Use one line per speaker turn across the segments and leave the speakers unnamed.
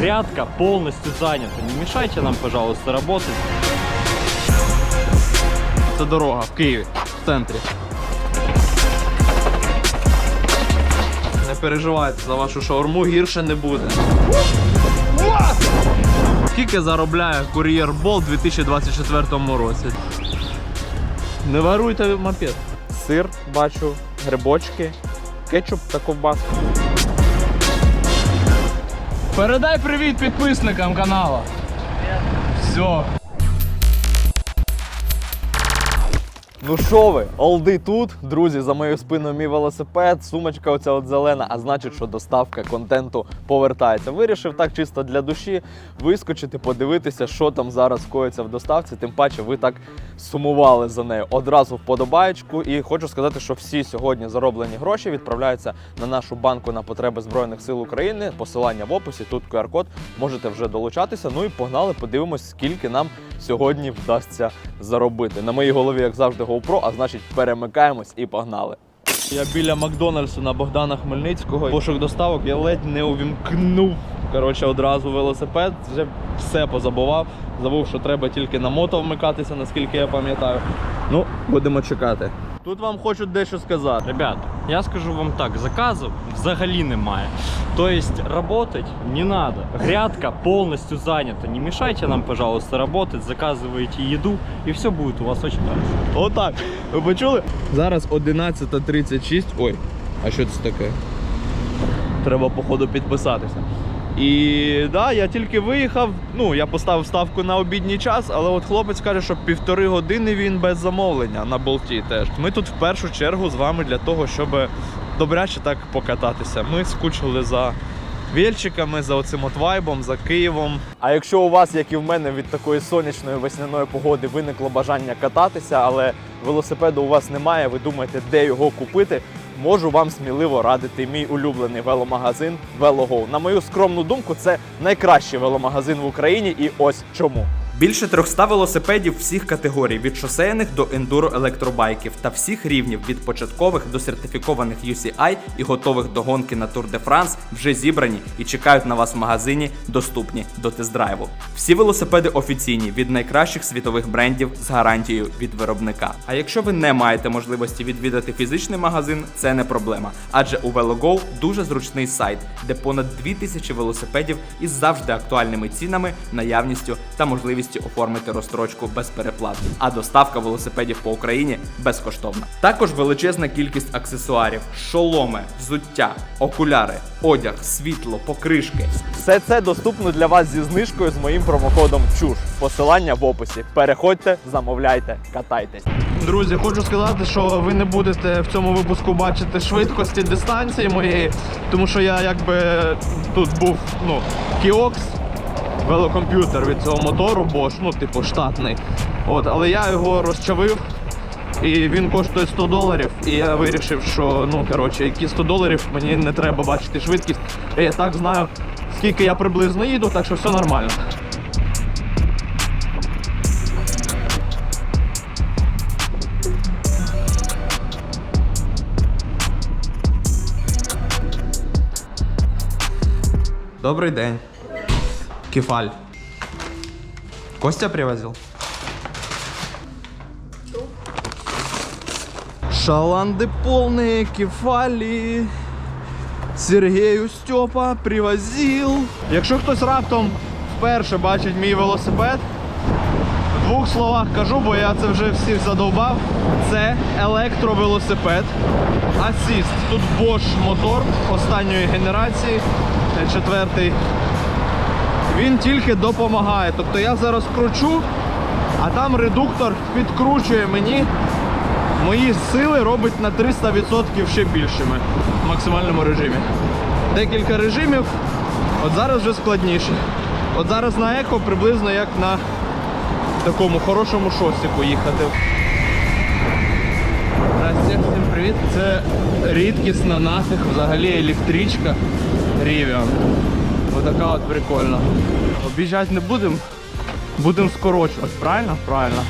Грядка полностью занята. Не мешайте нам, пожалуйста, работать.
Це дорога в Києві, в центрі. Не переживайте за вашу шаурму, гірше не буде. Скільки заробляє кур'єр Бол у 2024 році? Не варуйте мопед. Сир, бачу, грибочки, кетчуп та ковбаска. Передай привіт підписникам каналу. Все. Ну що ви, олди тут, друзі, за моєю спиною мій велосипед, сумочка оця от зелена, а значить, що доставка контенту повертається. Вирішив так чисто для душі вискочити, подивитися, що там зараз коїться в доставці. Тим паче, ви так сумували за нею. Одразу вподобаєчку. І хочу сказати, що всі сьогодні зароблені гроші відправляються на нашу банку на потреби Збройних сил України. Посилання в описі, тут QR-код, можете вже долучатися. Ну і погнали, подивимось, скільки нам сьогодні вдасться заробити. На моїй голові, як завжди, GoPro, а значить, перемикаємось і погнали. Я біля Макдональдсу на Богдана Хмельницького. Пошук доставок я ледь не увімкнув. Коротше, одразу велосипед, вже все позабував. Забув, що треба тільки на мото вмикатися, наскільки я пам'ятаю. Ну, будемо чекати. Тут вам хочуть дещо сказати.
Ребят, я скажу вам так, заказов взагалі немає. То есть работать не надо. Грядка полностью занята. Не мешайте нам, пожалуйста, работать, заказывайте еду, и все будет у вас очень хорошо.
Отак. Ви почули? Зараз 11.36. Ой, а що це таке? Треба, походу, підписатися. І да, я тільки виїхав. Ну, я поставив ставку на обідній час, але от хлопець каже, що півтори години він без замовлення на болті теж. Ми тут в першу чергу з вами для того, щоб добряче так покататися. Ми скучили за вільчиками, за оцим от вайбом, за Києвом. А якщо у вас, як і в мене, від такої сонячної весняної погоди виникло бажання кататися, але велосипеду у вас немає, ви думаєте, де його купити, можу вам сміливо радити мій улюблений веломагазин Велогоу. На мою скромну думку, це найкращий веломагазин в Україні, і ось чому.
Більше 300 велосипедів всіх категорій від шосейних до ендуро електробайків та всіх рівнів від початкових до сертифікованих UCI і готових до гонки на Tour de France вже зібрані і чекають на вас в магазині, доступні до тест-драйву. Всі велосипеди офіційні від найкращих світових брендів з гарантією від виробника. А якщо ви не маєте можливості відвідати фізичний магазин, це не проблема. Адже у VeloGo дуже зручний сайт, де понад 2000 велосипедів із завжди актуальними цінами, наявністю та можливістю оформити розстрочку без переплати. А доставка велосипедів по Україні безкоштовна. Також величезна кількість аксесуарів, шоломи, взуття, окуляри, одяг, світло, покришки.
Все це доступно для вас зі знижкою з моїм промокодом ЧУШ. Посилання в описі. Переходьте, замовляйте, катайтесь. Друзі, хочу сказати, що ви не будете в цьому випуску бачити швидкості дистанції моєї, тому що я якби тут був ну, кіокс, велокомп'ютер від цього мотору, ж, ну, типу, штатний. От, але я його розчавив. І він коштує 100 доларів. І я вирішив, що ну коротше, які 100 доларів мені не треба бачити швидкість. Я так знаю, скільки я приблизно їду, так що все нормально.
Добрий день. Кефаль. Костя привозил?
Шаланды полные кефалі. Сергію Степа привозив. Якщо хтось раптом вперше бачить мій велосипед, в двох словах кажу, бо я це вже всіх задовбав. Це електровелосипед. Асіст. Тут Bosch мотор останньої генерації, четвертий. Він тільки допомагає. Тобто я зараз кручу, а там редуктор підкручує мені мої сили робить на 300% ще більшими в максимальному режимі. Декілька режимів. От зараз вже складніше. От зараз на еко приблизно як на такому хорошому шосіку їхати. Здрасте, всім привіт. Це рідкісна нафіг взагалі електричка Rivian. Отака от прикольна. Обіжати не будемо, будемо скорочувати, правильно? Правильно.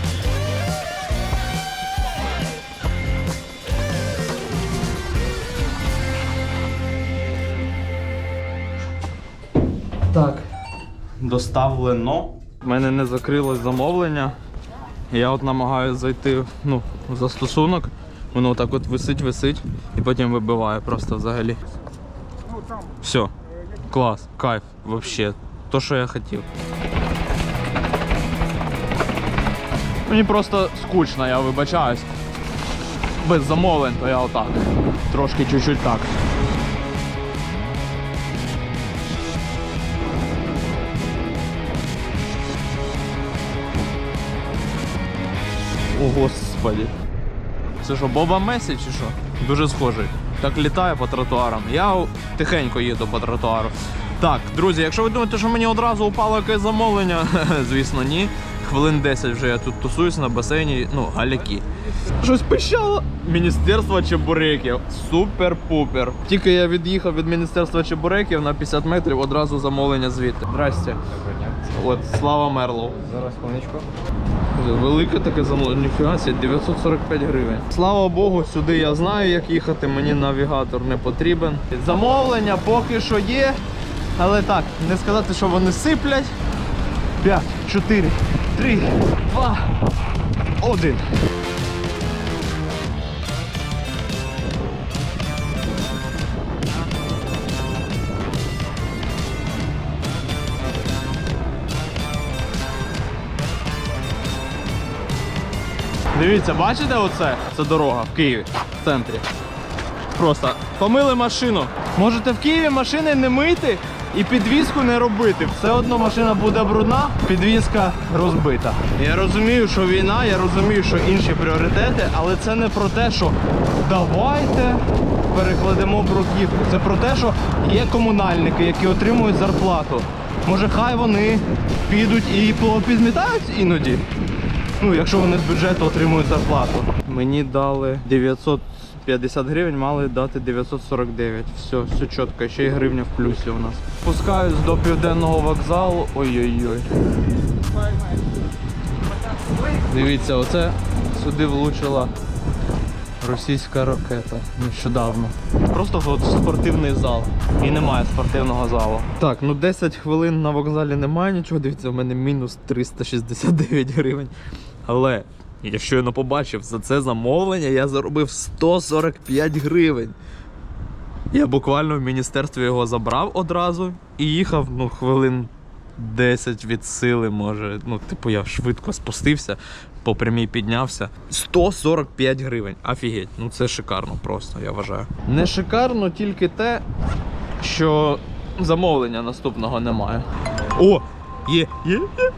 Так, доставлено. У мене не закрилось замовлення. Я от намагаюся зайти ну, в застосунок. Воно так от висить, висить і потім вибиває просто взагалі. Все. Клас, кайф, вообще. То, що я хотів. Мені просто скучно, я вибачаюсь. Без замовлень, то я отак. Трошки чуть-чуть так. О, господи. Це що, Боба Месі чи що? Дуже схожий. Так літає по тротуарам. Я тихенько їду по тротуару. Так, друзі, якщо ви думаєте, що мені одразу упало якесь замовлення, звісно, ні. Хвилин 10 вже я тут тусуюсь на басейні, ну, галяки. Щось пищало. Міністерство чебуреків. Супер-пупер. Тільки я від'їхав від міністерства чебуреків на 50 метрів, одразу замовлення звідти. Здрасте. От, слава Мерлоу.
Зараз хвилиночку.
Велике таке замовлення, ніфіга себе, 945 гривень. Слава Богу, сюди я знаю, як їхати, мені навігатор не потрібен. Замовлення поки що є, але так, не сказати, що вони сиплять. 5, 4, 3, 2, 1. Дивіться, бачите оце? Це дорога в Києві, в центрі. Просто помили машину. Можете в Києві машини не мити і підвізку не робити. Все одно машина буде брудна, підвізка розбита. Я розумію, що війна, я розумію, що інші пріоритети, але це не про те, що давайте перекладемо бруківку. Це про те, що є комунальники, які отримують зарплату. Може, хай вони підуть і підмітають іноді. Ну, якщо вони з бюджету отримують зарплату. Мені дали 950 гривень, мали дати 949. Все, все чітко. Ще й гривня в плюсі у нас. Спускаюсь до південного вокзалу. Ой-ой-ой. Дивіться, оце сюди влучила російська ракета нещодавно. Просто от спортивний зал. І немає спортивного залу. Так, ну 10 хвилин на вокзалі немає нічого. Дивіться, в мене мінус 369 гривень. Але я щойно побачив, за це замовлення я заробив 145 гривень. Я буквально в міністерстві його забрав одразу і їхав ну, хвилин 10 від сили, може. Ну, типу, я швидко спустився, по прямій піднявся. 145 гривень. Офігеть, ну це шикарно просто, я вважаю. Не шикарно тільки те, що замовлення наступного немає. О! Є! Є! є.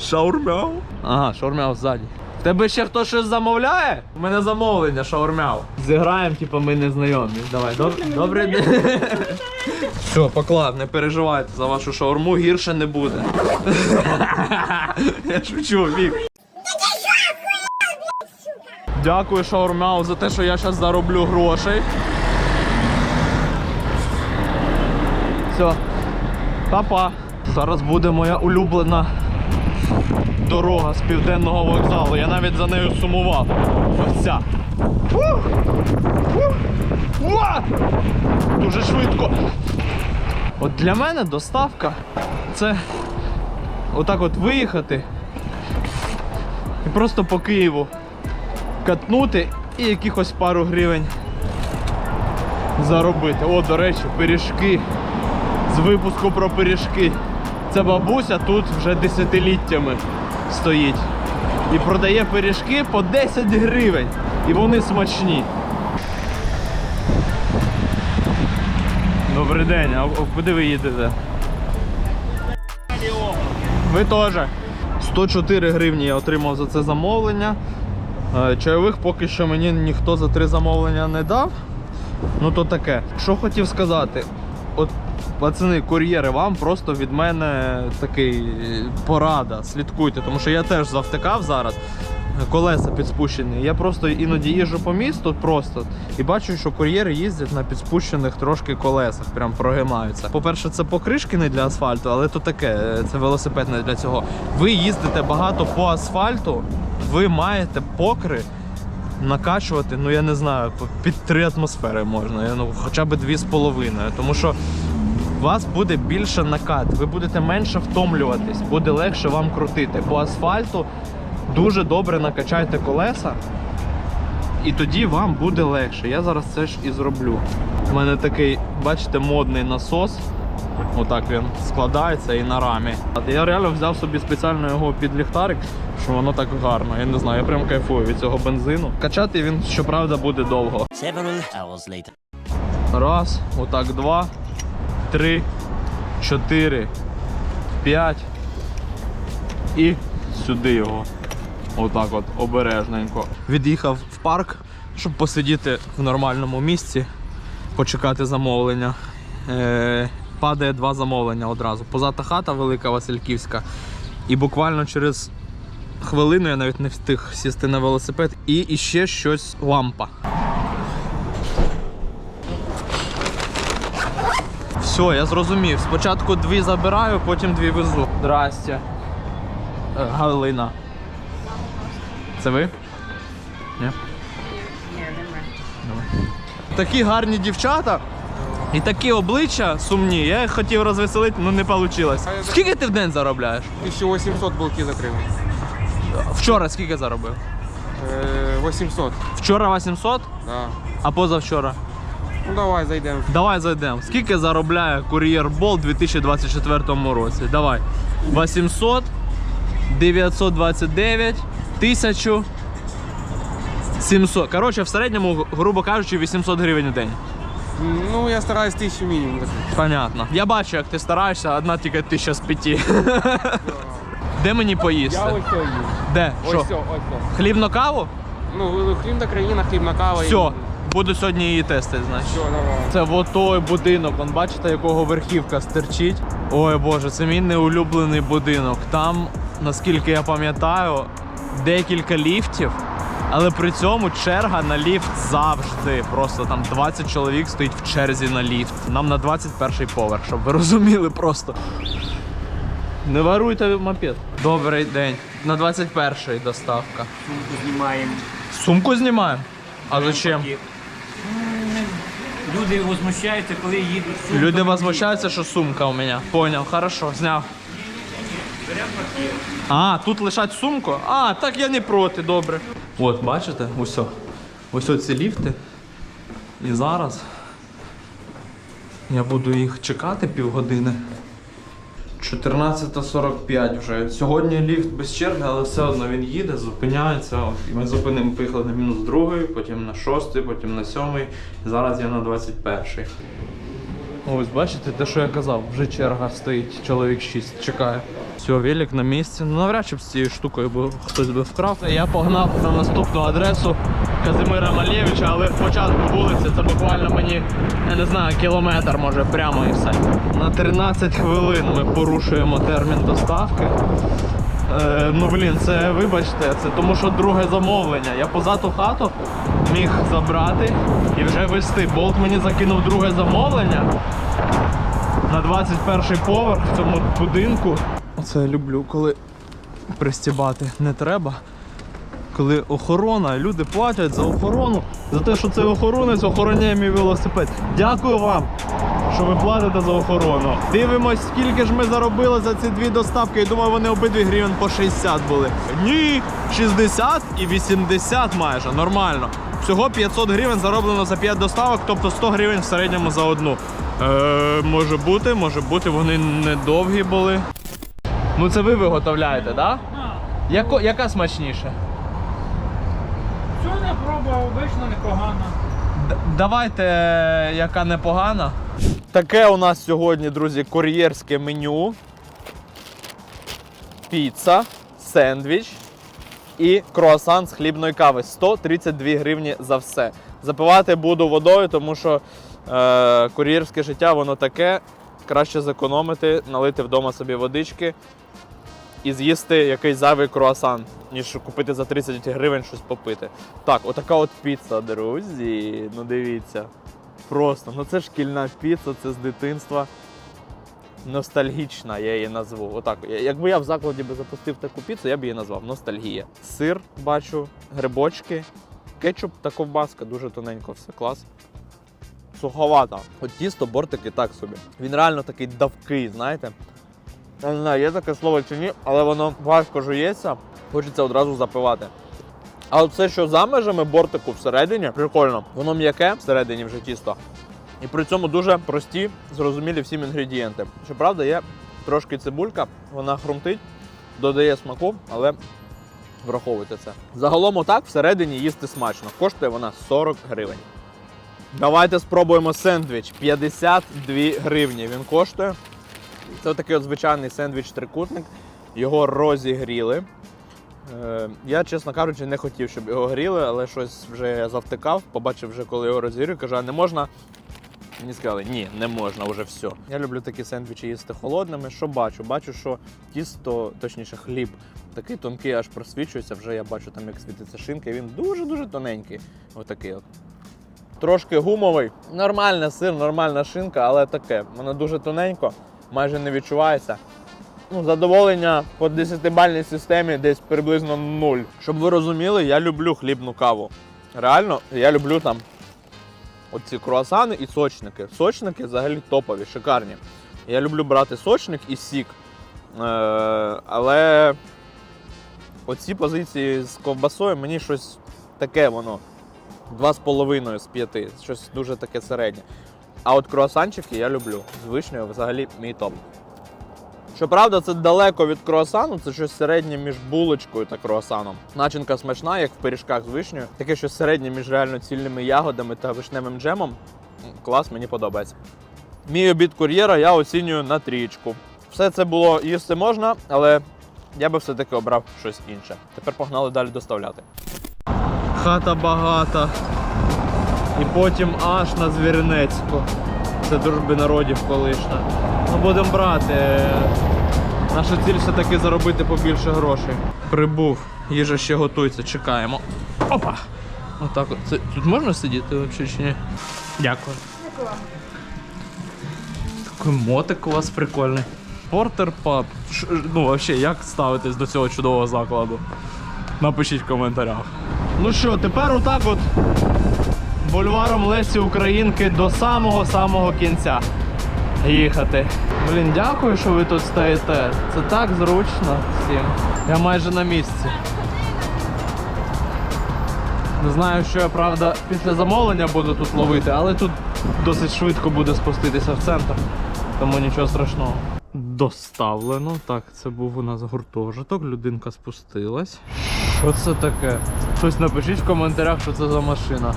Шаурмяу. Ага, шаурмяу ззаді. В тебе ще хтось щось замовляє? У мене замовлення, шаурмяу. Зіграємо, типу, ми не знайомі. Давай, доб- добрий день. Все, поклад, не переживайте за вашу шаурму, гірше не буде. Я шучу, Вік. Дякую, шаурмяу, за те, що я зараз зароблю грошей. Все. Па-па. Зараз буде моя улюблена дорога з південного вокзалу. Я навіть за нею сумував. Ось! Дуже швидко. От для мене доставка це отак от виїхати і просто по Києву катнути і якихось пару гривень заробити. О, до речі, пиріжки. З випуску про пиріжки. Ця бабуся тут вже десятиліттями стоїть. І продає пиріжки по 10 гривень. І вони смачні. Добрий день, а куди ви їдете? Ви теж. 104 гривні я отримав за це замовлення. Е, Чайових поки що мені ніхто за три замовлення не дав. Ну то таке. Що хотів сказати? От, пацани, кур'єри, вам просто від мене такий е, порада. Слідкуйте, тому що я теж завтикав зараз. Колеса підспущені. Я просто іноді їжджу по місту просто і бачу, що кур'єри їздять на підспущених трошки колесах, прям прогимаються. По-перше, це покришки не для асфальту, але то таке, е, це велосипед не для цього. Ви їздите багато по асфальту, ви маєте покри накачувати, ну я не знаю, під три атмосфери можна, ну хоча б дві з половиною. Тому що у вас буде більше накат, ви будете менше втомлюватись, буде легше вам крутити. По асфальту дуже добре накачайте колеса, і тоді вам буде легше. Я зараз це ж і зроблю. У мене такий, бачите, модний насос. Отак він складається і на рамі. Я реально взяв собі спеціально його під ліхтарик, що воно так гарно. Я не знаю, я прям кайфую від цього бензину. Качати він, щоправда, буде довго. Раз, отак, два, три, чотири, п'ять. І сюди його. Отак от, обережненько. Від'їхав в парк, щоб посидіти в нормальному місці, почекати замовлення. Е, падає два замовлення одразу. Позата хата велика Васильківська. І буквально через хвилину я навіть не встиг сісти на велосипед. І іще щось лампа. Все, я зрозумів. Спочатку дві забираю, потім дві везу. Здрасте. Е, Галина. Це ви? Ні? Ні, немає. Такі гарні дівчата і такі обличчя сумні. Я їх хотів розвеселити, але не вийшло. Скільки ти в день заробляєш?
1800 булки закрив.
Вчора скільки заробив?
Е, 800,
Вчора 800,
да.
а позавчора?
Ну давай зайдемо.
Давай зайдемо. Скільки заробляє кур'єр Бол у 2024 році? Давай. 800, 929, 1000, 700. Коротше, в середньому, грубо кажучи, 800 гривень у день.
Ну я стараюсь тисячу мінімум.
Понятно. Я бачу, як ти стараєшся, одна тільки тисяча з п'яті. Де мені поїсти?
Я ось їм.
Де?
Ось
Що?
цього, ось цього.
Хлібну каву?
Ну, хлібна країна, хлібна кава.
Все. Буду сьогодні її тестити, значить.
Все, давай.
Це в той будинок, он бачите, якого верхівка стерчить. Ой Боже, це мій неулюблений будинок. Там, наскільки я пам'ятаю, декілька ліфтів, але при цьому черга на ліфт завжди. Просто там 20 чоловік стоїть в черзі на ліфт. Нам на 21 поверх, щоб ви розуміли просто. Не варуйте мопед. Добрий день. На 21 доставка.
Сумку знімаємо.
Сумку знімаємо? А зачем?
Люди возмущаються, коли їдуть. сумками.
Люди возмущаються, що сумка у мене. Поняв, хорошо, зняв. А, тут лишать сумку? А, так я не проти, добре. От, бачите, ось. Ось ці ліфти. І зараз я буду їх чекати півгодини. 14.45 вже. Сьогодні ліфт без черги, але все одно він їде, зупиняється. От, і ми зупинимо, поїхали на мінус другий, потім на шостий, потім на сьомий. Зараз я на 21. Ось бачите, те, що я казав, вже черга стоїть, чоловік 6 чекає. Все, велик на місці. Ну навряд чи б з цією штукою би хтось би вкрав. Я погнав на наступну адресу Казимира Малєвича, але спочатку вулиці це буквально мені, я не знаю, кілометр може прямо і все. На 13 хвилин ми порушуємо термін доставки. Е, ну блін, це вибачте, це тому що друге замовлення. Я позаду хату міг забрати і вже вести. Болт мені закинув друге замовлення на 21 поверх в цьому будинку. Оце я люблю, коли пристібати не треба. Коли охорона, люди платять за охорону, за те, що цей охоронець охороняє мій велосипед. Дякую вам, що ви платите за охорону. Дивимось, скільки ж ми заробили за ці дві доставки. Я думаю, вони обидві гривень по 60 були. Ні, 60 і 80 майже. Нормально. Всього 500 гривень зароблено за 5 доставок, тобто 100 гривень в середньому за одну. Е, може бути, може бути, вони недовгі були. Ну це ви виготовляєте, так? Да? Яко, яка смачніше?
Що не непогано.
Д- Давайте, е, яка непогана. Таке у нас сьогодні, друзі, кур'єрське меню. Піца, сендвіч і круасан з хлібної кави. 132 гривні за все. Запивати буду водою, тому що е, кур'єрське життя воно таке. Краще зекономити, налити вдома собі водички і з'їсти якийсь зайвий круасан, ніж купити за 30 гривень щось попити. Так, отака от піца, друзі. Ну дивіться. Просто, ну це шкільна піца, це з дитинства. Ностальгічна, я її назву. Отак. Якби я в закладі би запустив таку піцу, я б її назвав ностальгія. Сир бачу, грибочки, кетчуп та ковбаска, дуже тоненько все клас. суховата. От тісто бортики так собі. Він реально такий давкий, знаєте. Я не знаю, є таке слово чи ні, але воно важко жується, хочеться одразу запивати. А от все, що за межами бортику всередині, прикольно. Воно м'яке всередині вже тісто. І при цьому дуже прості, зрозумілі всім інгредієнти. Щоправда, є трошки цибулька, вона хрумтить, додає смаку, але враховуйте це. Загалом, отак всередині їсти смачно. Коштує вона 40 гривень. Давайте спробуємо сендвіч. 52 гривні він коштує. Це такий от звичайний сендвіч-трикутник. Його розігріли. Е, Я, чесно кажучи, не хотів, щоб його гріли, але щось вже завтикав, побачив вже, коли його розігрів, кажу, а не можна. Мені сказали, ні, не можна, вже все. Я люблю такі сендвічі їсти холодними. Що бачу? Бачу, що тісто, точніше, хліб такий тонкий, аж просвічується. Вже я бачу там, як світиться шинка, і він дуже-дуже тоненький. Отакий от. Трошки гумовий. Нормальна сир, нормальна шинка, але таке. Воно дуже тоненько, майже не відчувається. Ну, задоволення по 10-бальній системі десь приблизно 0. Щоб ви розуміли, я люблю хлібну каву. Реально, я люблю там оці круасани і сочники. Сочники взагалі топові, шикарні. Я люблю брати сочник і сік. Е, але оці позиції з ковбасою мені щось таке воно. Два з половиною з п'яти. Щось дуже таке середнє. А от круасанчики я люблю. З вишнею взагалі мій топ. Щоправда, це далеко від круасану, це щось середнє між булочкою та круасаном. Начинка смачна, як в пиріжках з вишнею. Таке щось середнє між реально цільними ягодами та вишневим джемом. Клас, мені подобається. Мій обід кур'єра я оцінюю на трієчку. Все це було їсти можна, але я би все-таки обрав щось інше. Тепер погнали далі доставляти. Хата багата. І потім аж на Звіринецьку. Це дружби народів колишня. Ну будемо брати. Наша ціль все-таки заробити побільше грошей. Прибув, їжа ще готується, чекаємо. Опа! Отак от. Це, тут можна сидіти взагалі чи ні? Дякую. Дякую. Такий мотик у вас прикольний. Портер паб. Ну, взагалі, як ставитесь до цього чудового закладу? Напишіть в коментарях. Ну що, тепер отак от бульваром Лесі Українки до самого-самого кінця їхати. Блін, дякую, що ви тут стоїте. Це так зручно всім. Я майже на місці. Не знаю, що я правда після замовлення буду тут ловити, але тут досить швидко буде спуститися в центр, тому нічого страшного. Доставлено. Так, це був у нас гуртожиток, людинка спустилась. Що це таке? Щось напишіть в коментарях, що це за машина.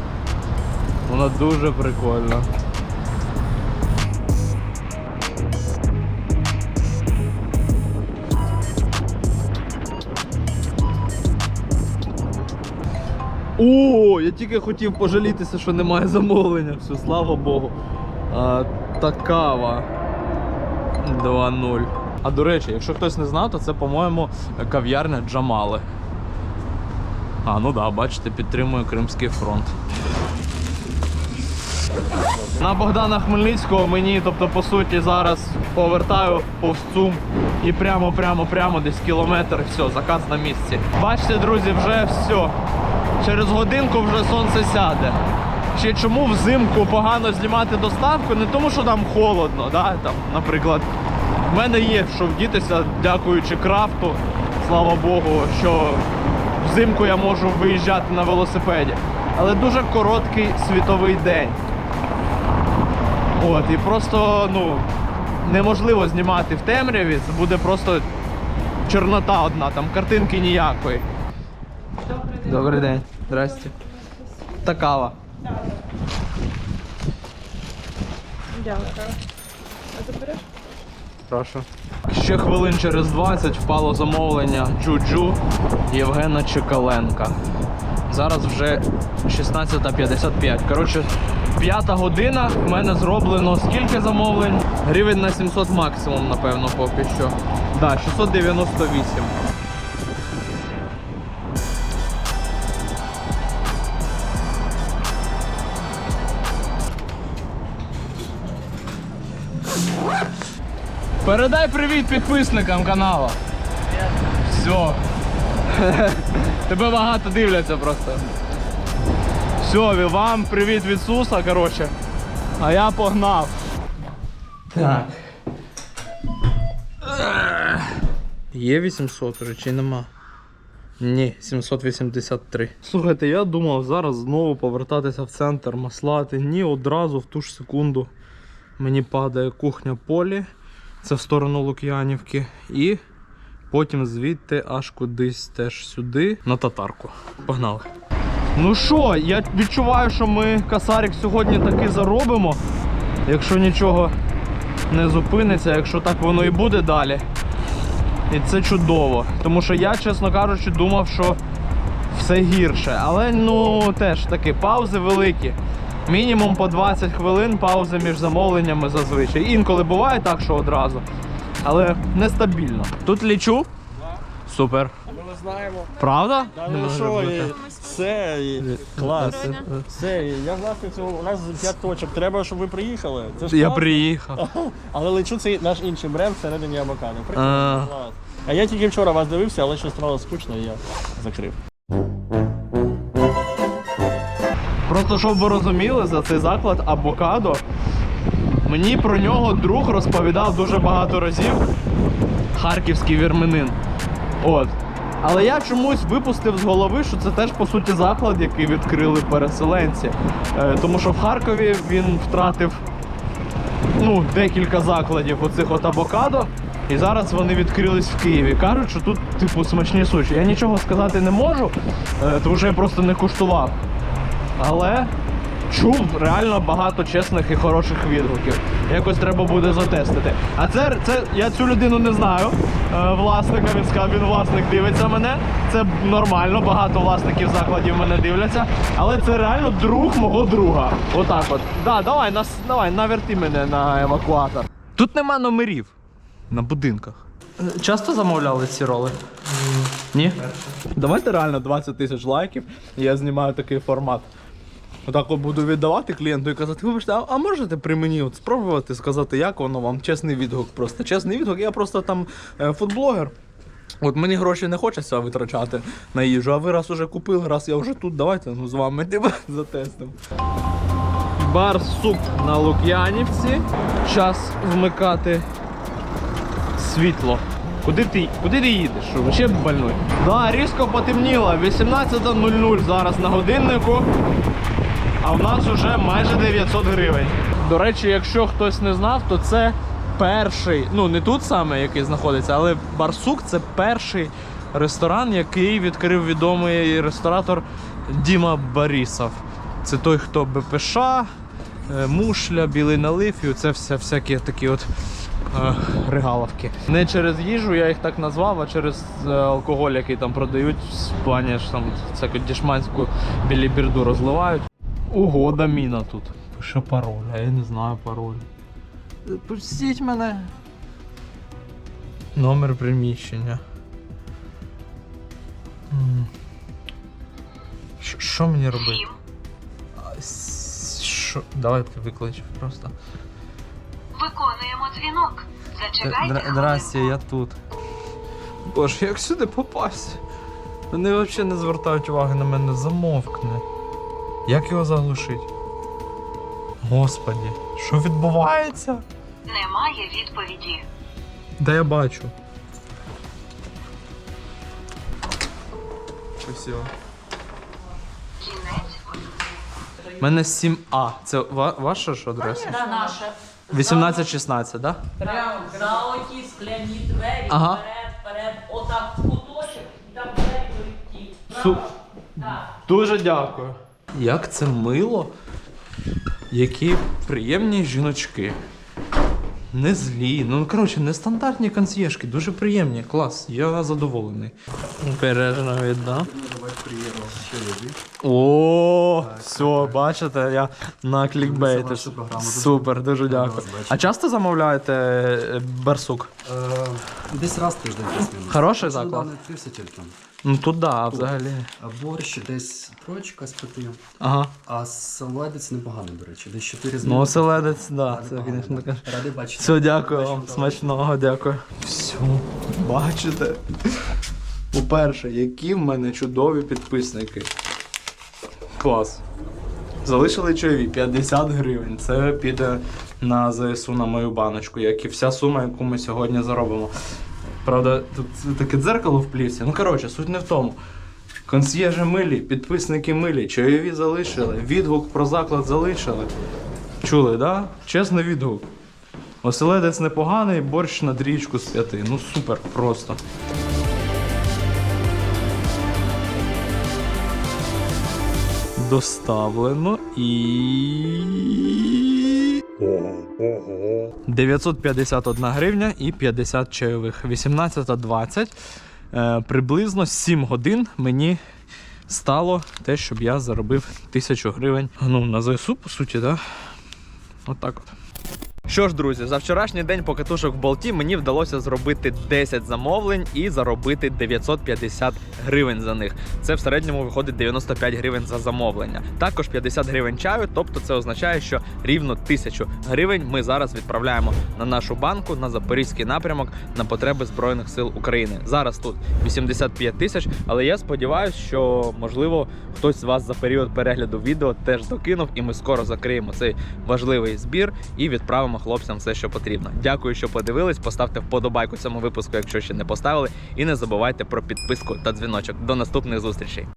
Вона дуже прикольна. О, я тільки хотів пожалітися, що немає замовлення. Все, слава Богу. А, та кава 2-0. А до речі, якщо хтось не знав, то це, по-моєму, кав'ярня Джамали. А, ну да, бачите, підтримує Кримський фронт. На Богдана Хмельницького мені, тобто, по суті, зараз повертаю повзцу і прямо, прямо, прямо десь кілометр, все, заказ на місці. Бачите, друзі, вже все. Через годинку вже сонце сяде. Ще чому взимку погано знімати доставку? Не тому, що там холодно, да? там, наприклад. В мене є що вдітися, дякуючи крафту. Слава Богу, що взимку я можу виїжджати на велосипеді. Але дуже короткий світовий день. От, і просто, ну, неможливо знімати в темряві, це буде просто чорнота одна, там картинки ніякої. Добрий день. Здрасте. Та кава.
Дякую. А забереш?
Прошу. Ще хвилин через 20 впало замовлення Джуджу Євгена Чекаленка. Зараз вже 16.55. Коротше, п'ята година. В мене зроблено скільки замовлень? Гривень на 700 максимум, напевно, поки що. Да, 698. Передай привіт підписникам каналу. Все. Тебе багато дивляться просто. Все, вам привіт від Суса, коротше. А я погнав. Так. Є 800 уже чи нема? Ні, 783. Слухайте, я думав зараз знову повертатися в центр, маслати. Ні, одразу в ту ж секунду мені падає кухня полі. Це в сторону Лук'янівки. І потім звідти аж кудись теж сюди, на татарку. Погнали. Ну що, я відчуваю, що ми касарик сьогодні таки заробимо. Якщо нічого не зупиниться, якщо так воно і буде далі. І це чудово. Тому що я, чесно кажучи, думав, що все гірше. Але ну теж таки паузи великі. Мінімум по 20 хвилин паузи між замовленнями зазвичай. Інколи буває так, що одразу. Але нестабільно. Тут лічу? Супер.
Ми знаємо.
Правда?
Ну що, і все, і клас. Все, і я власне цього у нас п'ять точок. Треба, щоб ви приїхали. Це ж
Я
класно.
приїхав.
Але лечу це наш інший бренд всередині авокадо.
А.
Клас. А я тільки вчора вас дивився, але щось стало скучно, і я закрив.
Просто щоб ви розуміли, за цей заклад Абокадо. Мені про нього друг розповідав дуже багато разів. Харківський вірменин. От. Але я чомусь випустив з голови, що це теж по суті заклад, який відкрили переселенці. Е, тому що в Харкові він втратив ну, декілька закладів оцих от авокадо. І зараз вони відкрились в Києві. Кажуть, що тут, типу, смачні суші. Я нічого сказати не можу, е, тому що я просто не куштував. Але чув реально багато чесних і хороших відгуків. Якось треба буде затестити. А це, це я цю людину не знаю. Е, власника він сказав, він власник дивиться мене. Це нормально, багато власників закладів мене дивляться. Але це реально друг мого друга. Отак от. Да, давай, нас, давай, наверти мене на евакуатор. Тут нема номерів на будинках. Часто замовляли ці роли? Ні? Давайте реально 20 тисяч лайків, я знімаю такий формат. Отак от буду віддавати клієнту і казати, вибачте, а, можете при мені от спробувати сказати, як воно вам? Чесний відгук просто. Чесний відгук, я просто там е, фудблогер. От мені гроші не хочеться витрачати на їжу, а ви раз уже купили, раз я вже тут, давайте ну, з вами типу, затестимо. Бар суп на Лук'янівці. Час вмикати світло. Куди ти, куди ти їдеш? Що, ще больной? Да, різко потемніло. 18.00 зараз на годиннику. А в нас вже майже 900 гривень. До речі, якщо хтось не знав, то це перший, ну не тут саме, який знаходиться, але Барсук це перший ресторан, який відкрив відомий ресторатор Діма Борисов. Це той, хто БПШ, е, мушля, білий налив і це все всякі такі от е, регаловки. Не через їжу я їх так назвав, а через е, алкоголь, який там продають, в плані ж там всяку дешманську біліберду розливають. Ого, доміна тут. Пише пароль, а я не знаю пароль. Пустіть мене. Номер приміщення. Що мені робити? Що? Давай ти виклич просто.
Виконуємо дзвінок. Зачекайте.
Дра- Здрасте, я тут. Боже, як сюди попасть? Вони взагалі не звертають уваги на мене, замовкне. Як його заглушить? Господі, що відбувається?
Немає відповіді.
Да я бачу. Все.
Кінець.
У мене 7А. Це ва- ваша ж адреса?
Та наша.
1816, так? Да?
Прямо за оті скляні двері,
Ага.
вперед, вперед, отак в куточок, і там двері до ті.
Су... Дуже дякую. Як це мило. Які приємні жіночки. Не злі. Ну, коротше, нестандартні консьєжки, дуже приємні. Клас, я задоволений. Бережно віддам. О, все, бачите, я на клікбейті. Супер, дуже дякую. А часто замовляєте е, барсук?
Десь раз в тиждень.
Хороший заклад?
тільки.
Ну тут да, а взагалі.
А борщ десь троєчка з п'яти.
Ага.
А селедець непоганий, до речі. Десь чотири з
Ну,
них.
оселедець, да, це, звісно,
да.
таке.
Радий бачити.
Все, дякую вам. Смачного, дякую. Все, бачите. По-перше, які в мене чудові підписники. Клас.
Залишили чайові 50 гривень. Це піде на ЗСУ на мою баночку, як і вся сума, яку ми сьогодні заробимо. Правда, тут таке дзеркало в плівці. Ну коротше, суть не в тому. Консьєжі милі, підписники милі, чайові залишили, відгук про заклад залишили. Чули, да? Чесний відгук. Оселедець непоганий, борщ на дрічку з п'яти. Ну супер, просто. Доставлено і. 951 гривня і 50 чайових. 18.20. Е, приблизно 7 годин мені стало те, щоб я заробив 1000 гривень. Ну, на ЗСУ, по суті? Да? Отак от.
Що ж, друзі, за вчорашній день покатушок в болті мені вдалося зробити 10 замовлень і заробити 950 гривень за них. Це в середньому виходить 95 гривень за замовлення. Також 50 гривень чаю, тобто це означає, що рівно 1000 гривень ми зараз відправляємо на нашу банку на запорізький напрямок на потреби Збройних сил України. Зараз тут 85 тисяч, але я сподіваюся, що можливо хтось з вас за період перегляду відео теж докинув, і ми скоро закриємо цей важливий збір і відправимо хлопцям все, що потрібно. Дякую, що подивились. Поставте вподобайку цьому випуску, якщо ще не поставили, і не забувайте про підписку та дзвіночок. До наступних зустрічей.